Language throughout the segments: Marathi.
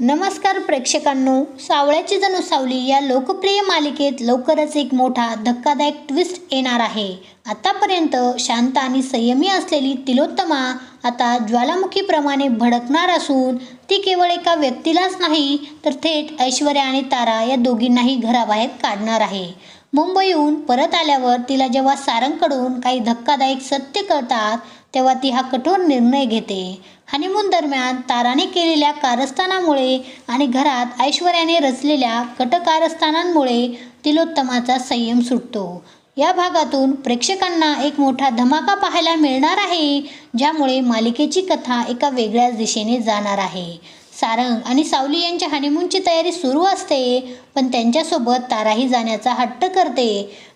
नमस्कार प्रेक्षकांनो सावळ्याची जणू सावली या लोकप्रिय मालिकेत लवकरच एक मोठा धक्कादायक ट्विस्ट येणार आहे. आतापर्यंत शांत आणि संयमी असलेली तिलोत्तमा आता ज्वालामुखीप्रमाणे भडकणार असून ती केवळ एका व्यक्तीलाच नाही तर थेट ऐश्वर्या आणि तारा या दोघींनाही घराबाहेर काढणार आहे. मुंबईहून परत आल्यावर तिला जेव्हा सारंगकडून काही धक्कादायक सत्य कळतात तेव्हा ती हा कठोर निर्णय घेते. हनीमून दरम्यान ताराने केलेल्या कारस्थानामुळे आणि घरात ऐश्वर्याने रचलेल्या कटकारस्थानांमुळे तिलोत्तमाचा संयम सुटतो. या भागातून प्रेक्षकांना एक मोठा धमाका पाहायला मिळणार आहे ज्यामुळे मालिकेची कथा एका वेगळ्याच दिशेने जाणार आहे. सारंग आणि सावली यांच्या हनीमूनची तयारी सुरू असते पण त्यांच्यासोबत ताराही जाण्याचा हट्ट करते.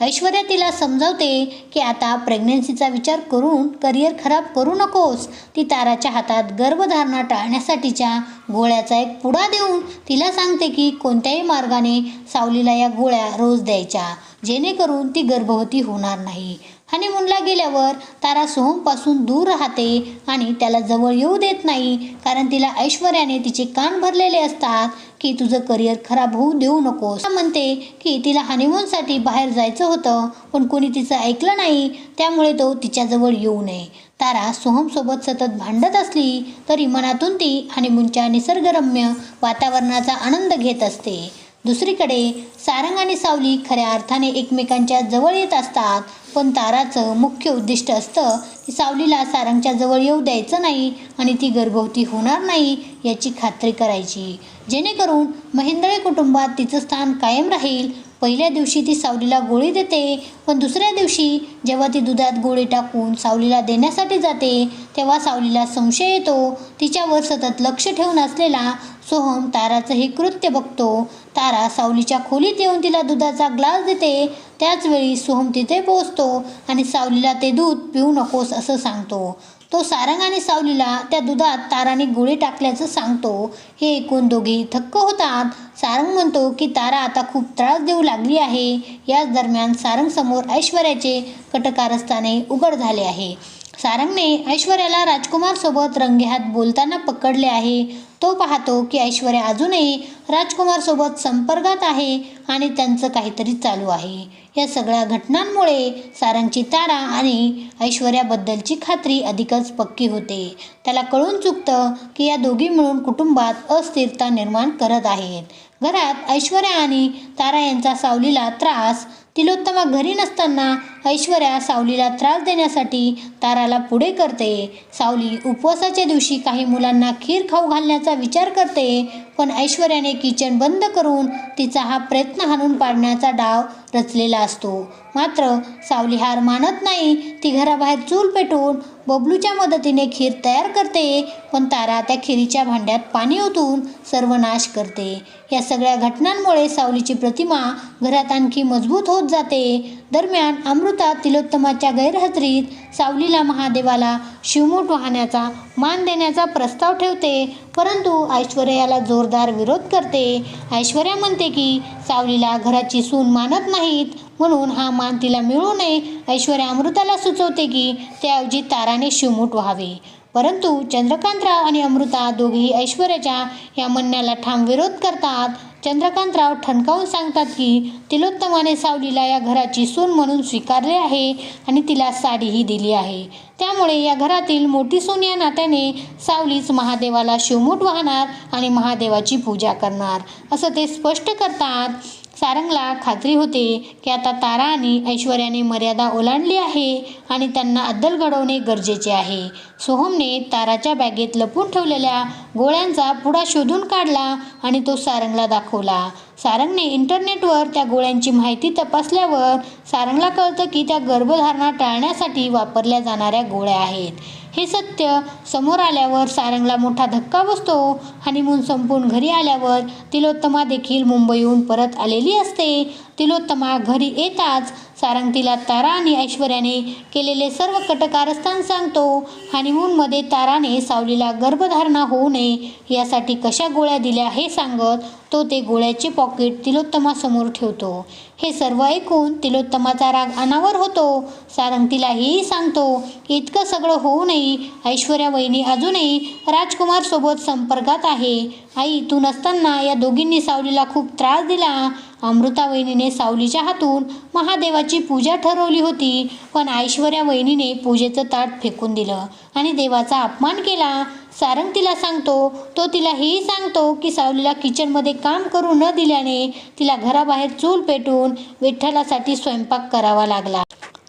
ऐश्वर्या तिला समजावते की आता प्रेग्नन्सीचा विचार करून करिअर खराब करू नकोस. ती ताराच्या हातात गर्भधारणा टाळण्यासाठीच्या गोळ्याचा एक पुडा देऊन तिला सांगते की कोणत्याही मार्गाने सावलीला या गोळ्या रोज द्यायच्या जेणेकरून ती गर्भवती होणार नाही. हनीमूनला गेल्यावर तारा सोहमपासून दूर राहते आणि त्याला जवळ येऊ देत नाही. कारण तिला ऐश्वर्याने तिचे कान भरलेले असतात की तुझं करिअर खराब होऊ देऊ नकोस. म्हणते की तिला हनीमूनसाठी बाहेर जायचं होतं पण कोणी तिचं ऐकलं नाही त्यामुळे तो तिच्याजवळ येऊ नये. तारा सोहमसोबत सतत भांडत असली तरी मनातून ती हनीमूनच्या निसर्गरम्य वातावरणाचा आनंद घेत असते. दुसरीकडे सारंग आणि सावली खऱ्या अर्थाने एकमेकांच्या जवळ येत असतात पण ताराचं मुख्य उद्दिष्ट असतं की सावलीला सारंगच्या जवळ येऊ द्यायचं नाही आणि ती गर्भवती होणार नाही याची खात्री करायची. जेणेकरून महेंद्रे कुटुंबात तिचं स्थान कायम राहील. पहिल्या दिवशी ती सावलीला गोळी देते पण दुसऱ्या दिवशी जेव्हा ती दुधात गोळी टाकून सावलीला देण्यासाठी जाते तेव्हा सावलीला संशय येतो. तिच्यावर सतत लक्ष ठेवून असलेला सोहम ताराचं हे कृत्य बघतो. तारा सावलीच्या खोलीत येऊन तिला दुधाचा ग्लास देते त्याचवेळी सोहम तिथे पोहोचतो आणि सावलीला ते दूध पिऊ नकोस असं सांगतो. तो सारंग आणि सावलीला त्या दुधात ताराने गोळी टाकल्याचं सांगतो. हे ऐकून दोघेही थक्क होतात. सारंग म्हणतो की तारा आता खूप त्रास देऊ लागली आहे. याच दरम्यान सारंग समोर ऐश्वर्याचे कटकारस्थाने उघड झाले आहे. सारंगने ऐश्वर्याला राजकुमारसोबत रंगेहात बोलताना पकडले आहे. तो पाहतो की ऐश्वर्या अजूनही राजकुमारसोबत संपर्कात आहे आणि त्यांचं काहीतरी चालू आहे. या सगळ्या घटनांमुळे सारंगची तारा आणि ऐश्वर्याबद्दलची खात्री अधिकच पक्की होते. त्याला कळून चुकतं की या दोघी मिळून कुटुंबात अस्थिरता निर्माण करत आहेत. घरात ऐश्वर्या आणि तारा यांचा सावलीला त्रास तिलोत्तमा घरी नसताना ऐश्वर्या सावलीला त्रास देण्यासाठी ताराला पुढे करते. सावली उपवासाच्या दिवशी काही मुलांना खीर खाऊ घालण्याचा विचार करते पण ऐश्वर्याने किचन बंद करून तिचा हा प्रयत्न हाणून पाडण्याचा डाव रचलेला असतो. मात्र सावली हार मानत नाही. ती घराबाहेर चूल पेटवून बबलूच्या मदतीने खीर तयार करते पण तारा त्या खिरीच्या भांड्यात पाणी ओतून सर्वनाश करते. या सगळ्या घटनांमुळे सावलीची प्रतिमा घरात आणखी मजबूत होत जाते. दरम्यान अमृता तिलोत्तमाच्या गैरहजरीत सावलीला महादेवाला शिवमूठ वाहण्याचा मान देण्याचा प्रस्ताव ठेवते परंतु ऐश्वर्या याला जोरदार विरोध करते. ऐश्वर्या म्हणते की सावलीला घराची सून मानत नाहीत म्हणून हा मान तिला मिळू नये ऐश्वर्या अमृताला सुचवते की त्याऐवजी ताराने शिवमूठ व्हावे. परंतु चंद्रकांतराव आणि अमृता दोघेही ऐश्वर्याच्या या म्हणण्याला ठाम विरोध करतात. चंद्रकांतराव ठणकावून सांगतात की तिलोत्तमाने सावलीला या घराची सून म्हणून स्वीकारले आहे आणि तिला साडीही दिली आहे. त्यामुळे या घरातील मोठी सून या नात्याने सावलीच महादेवाला शिवमूठ वाहणार आणि महादेवाची पूजा करणार असं ते स्पष्ट करतात. सारंगला खात्री होते की आता तारा आणि ऐश्वर्याने मर्यादा ओलांडली आहे आणि त्यांना अद्दल घडवणे गरजेचे आहे. सोहमने ताराच्या बॅगेत लपून ठेवलेल्या गोळ्यांचा पुडा शोधून काढला आणि तो सारंगला दाखवला. सारंगने इंटरनेटवर त्या गोळ्यांची माहिती तपासल्यावर सारंगला कळतं की त्या गर्भधारणा टाळण्यासाठी वापरल्या जाणाऱ्या गोळ्या आहेत. हे सत्य समोर आल्यावर सारंगला मोठा धक्का बसतो. हनीमून संपून घरी आल्यावर तिलोत्तमा देखील मुंबईहून परत आलेली असते. तिलोत्तमा घरी येताच सारंग तिला तारा आणि ऐश्वर्याने केलेले सर्व कटकारस्थान सांगतो. हनीमूनमध्ये ताराने सावलीला गर्भधारणा होऊ नये यासाठी कशा गोळ्या दिल्या हे सांगत तो ते गोळ्याचे पॉकेट तिलोत्तमासमोर ठेवतो. हे सर्व ऐकून तिलोत्तमाचा राग अनावर होतो. सारंग तिला हेही सांगतो इतकं सगळं होऊनही ऐश्वर्या वहिनी अजूनही राजकुमार सोबत संपर्कात आहे. आई तू नसताना या दोघींनी सावलीला खूप त्रास दिला. अमृता वहिनीने सावलीच्या हातून महादेवाची पूजा ठरवली होती. पण ऐश्वर्या वहिनीने पूजेचं ताट फेकून दिलं आणि देवाचा अपमान केला. सारंग तिला सांगतो तो तिला हेही सांगतो की सावलीला किचनमध्ये काम करू न दिल्याने तिला घराबाहेर चूल पेटून विठ्ठलासाठी स्वयंपाक करावा लागला.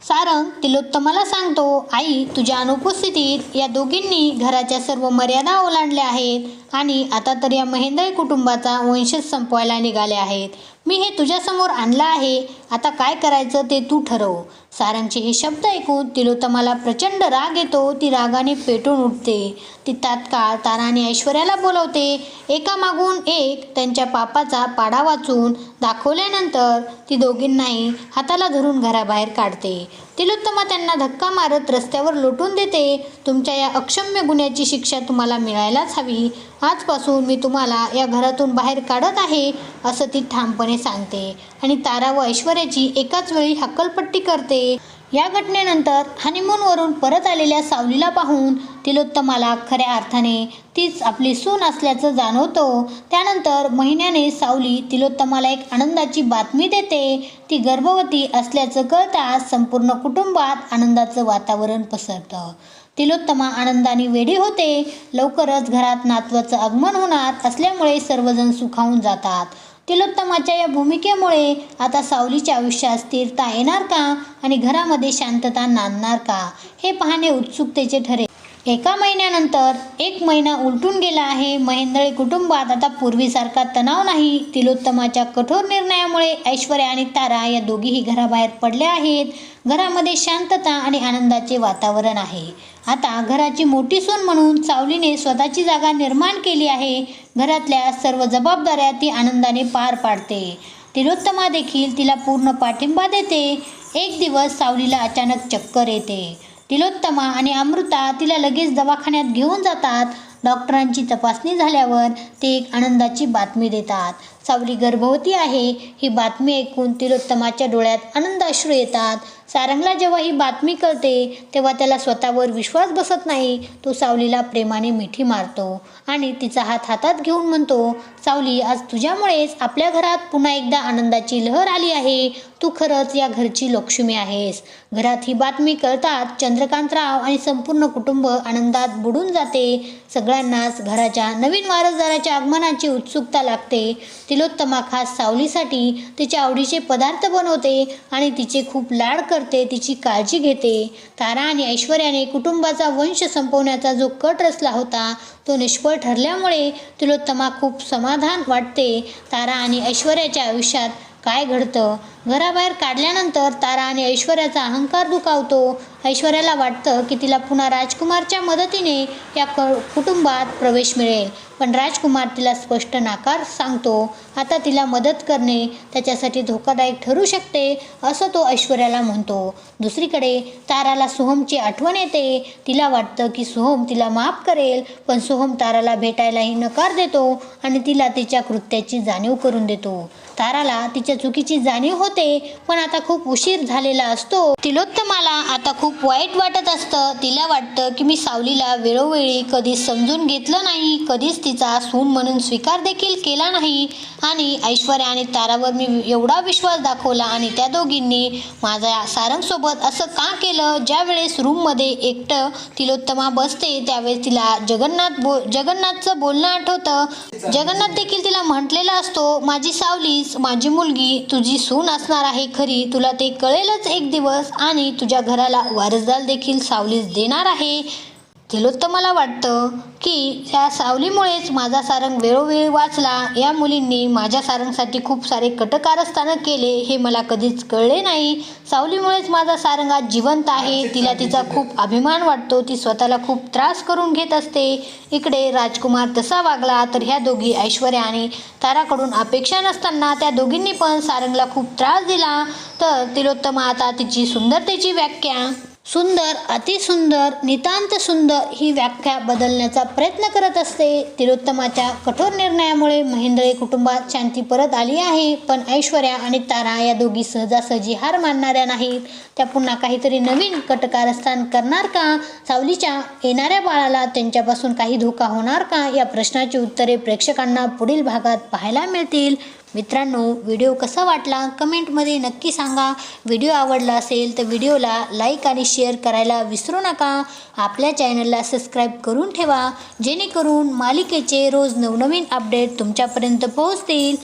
सारंग तिलोत्तमाला सांगतो आई तुझ्या अनुपस्थितीत या दोघींनी घराच्या सर्व मर्यादा ओलांडल्या आहेत. आणि आता तर या महेंद्रे कुटुंबाचा वंशज संपवायला निघाले आहेत. मी हे तुझ्यासमोर आणलं आहे. आता काय करायचं ते तू ठरव. सारंगचे हे शब्द ऐकून तिलोत्तमाला प्रचंड राग येतो. ती रागाने पेटून उठते. ती तात्काळ ताराने ऐश्वर्याला बोलवते. एकामागून एक त्यांच्या पापाचा पाडा वाचून दाखवल्यानंतर ती दोघींनाही हाताला धरून घराबाहेर काढते. तिलोत्तमा त्यांना धक्का मारत रस्त्यावर लोटून देते. तुमच्या या अक्षम्य गुन्ह्याची शिक्षा तुम्हाला मिळायलाच हवी. आजपासून मी तुम्हाला या घरातून बाहेर काढत आहे असं ती ठामपणे सांगते. आणि तारा व ऐश्वर्याची एकाच वेळी हक्कलपट्टी करते. या घटनेनंतर हनीमूनवरून परत आलेल्या सावलीला पाहून तिलोत्तमाला खऱ्या अर्थाने तीच आपली सून असल्याचं जाणवतो. त्यानंतर महिन्याने सावली तिलोत्तमाला एक आनंदाची बातमी देते. ती गर्भवती असल्याचं कळताच संपूर्ण कुटुंबात आनंदाचं वातावरण पसरतं. तिलोत्तमा आनंदाने वेडी होते. लवकरच घरात नातवाचं आगमन होणार असल्यामुळे सर्वजण सुखावून जातात. तिलोत्तमाच्या या भूमिकेमुळे आता सावलीच्या आयुष्यात स्थिरता येणार का? आणि घरामध्ये शांतता नांदणार का? हे पाहणे उत्सुकतेचे ठरेल. एका महिन्यानंतर एक महिना उलटून गेला आहे. महेंद्रळी कुटुंबात आता पूर्वीसारखा तणाव नाही. तिलोत्तमाच्या कठोर निर्णयामुळे ऐश्वर्या आणि तारा या दोघीही घराबाहेर पडल्या आहेत. घरामध्ये शांतता आणि आनंदाचे वातावरण आहे. आता घराची मोठी सून म्हणून सावलीने स्वतःची जागा निर्माण केली आहे. घरातल्या सर्व जबाबदाऱ्या ती आनंदाने पार पाडते. तिलोत्तमा देखील तिला पूर्ण पाठिंबा देते. एक दिवस सावलीला अचानक चक्कर येते. तिलोत्तमा आणि अमृता तिला लगेच दवाखान्यात घेऊन जातात. डॉक्टरांची तपासणी झाल्यावर ते एक आनंदाची बातमी देतात. सावली गर्भवती आहे. ही बातमी ऐकून तिलोत्तमाच्या डोळ्यात आनंद अश्रू येतात. सारंगला जेव्हा ही बातमी कळते तेव्हा त्याला स्वतःवर विश्वास बसत नाही. तो सावलीला प्रेमाने मिठी मारतो आणि तिचा हात हातात घेऊन म्हणतो सावली आज तुझ्यामुळेच आपल्या घरात पुन्हा एकदा आनंदाची लहर आली आहे. तू खरंच या घरची लक्ष्मी आहेस. घरात ही बातमी कळतात चंद्रकांतराव आणि संपूर्ण कुटुंब आनंदात बुडून जाते. सगळ्यांनाच घराच्या नवीन वारसदाराच्या आगमनाची उत्सुकता लागते. तिलोत्तमा खास सावलीसाठी तिच्या आवडीचे पदार्थ बनवते आणि तिचे खूप लाड करते तिची काळजी घेते. तारा आणि ऐश्वर्याने कुटुंबाचा वंश संपवण्याचा जो कट रचला होता तो निष्फळ ठरल्यामुळे तिलोत्तमा खूप समाधान वाटते. तारा आणि ऐश्वर्याच्या आयुष्यात काय घडतं? घराबाहेर काढल्यानंतर तारा आणि ऐश्वर्याचा अहंकार दुखावतो. ऐश्वर्याला वाटतं की तिला पुन्हा राजकुमारच्या मदतीने या क कुटुंबात प्रवेश मिळेल. पण राजकुमार तिला स्पष्ट नाकार सांगतो. आता तिला मदत करणे त्याच्यासाठी धोकादायक ठरू शकते असं तो ऐश्वर्याला म्हणतो. दुसरीकडे ताराला सोहमची आठवण येते. तिला वाटतं की सोहम तिला माफ करेल पण सोहम ताराला भेटायलाही नकार देतो आणि तिला तिच्या कृत्याची जाणीव करून देतो. ताराला तिच्या चुकीची जाणीव होते पण आता खूप उशीर झालेला असतो. तिलोत्तमाला आता खूप खूप वाईट वाटत असतं. तिला वाटतं की मी सावलीला वेळोवेळी कधीच समजून घेतलं नाही. कधीच तिचा सून म्हणून स्वीकार देखील केला नाही. आणि ऐश्वर्या आणि तारावर मी एवढा विश्वास दाखवला आणि त्या दोघींनी माझ्या सारंगसोबत असं का केलं? ज्यावेळेस रूममध्ये एकटं तिलोत्तमा बसते त्यावेळेस तिला जगन्नाथ बो जगन्नाथचं बोलणं आठवतं. जगन्नाथ देखील तिला म्हटलेला असतो माझी सावलीच माझी मुलगी तुझी सून असणार आहे खरी. तुला ते कळेलच एक दिवस आणि तुझ्या घराला वारसदार देखील सावलीस देणार आहे. तिलोत्तमाला वाटतं की या सावलीमुळेच माझा सारंग वेळोवेळी वाचला. या मुलींनी माझ्या सारंगसाठी खूप सारे कटकारस्थानं केले हे मला कधीच कळले नाही. सावलीमुळेच माझा सारंग आज जिवंत आहे. तिला तिचा खूप अभिमान वाटतो. ती स्वतःला खूप त्रास करून घेत असते. इकडे राजकुमार तसा वागला तर ह्या दोघी ऐश्वर्या आणि ताराकडून अपेक्षा नसताना त्या दोघींनी पण सारंगला खूप त्रास दिला. तर तिलोत्तमा आता तिची सुंदरतेची व्याख्या सुंदर अतिसुंदर नितांत सुंदर ही व्याख्या बदलण्याचा प्रयत्न करत असते. तिलोत्तमाच्या कठोर निर्णयामुळे महेंद्रे कुटुंबात शांती परत आली आहे. पण ऐश्वर्या आणि तारा या दोघी सहजासहजी हार मानणाऱ्या नाहीत. त्या पुन्हा काहीतरी नवीन कटकारस्थान करणार का? सावलीच्या येणाऱ्या बाळाला त्यांच्यापासून काही धोका होणार का? या प्रश्नाची उत्तरे प्रेक्षकांना पुढील भागात पाहायला मिळतील. मित्रांनो व्हिडिओ कसा वाटला? कमेंटमध्ये नक्की सांगा. व्हिडिओ आवडला असेल तर व्हिडिओला लाईक आणि शेअर करायला विसरू नका. आपल्या चॅनलला सबस्क्राईब करून ठेवा. जेणेकरून मालिकेचे रोज नवनवीन अपडेट तुमच्यापर्यंत पोहोचतील.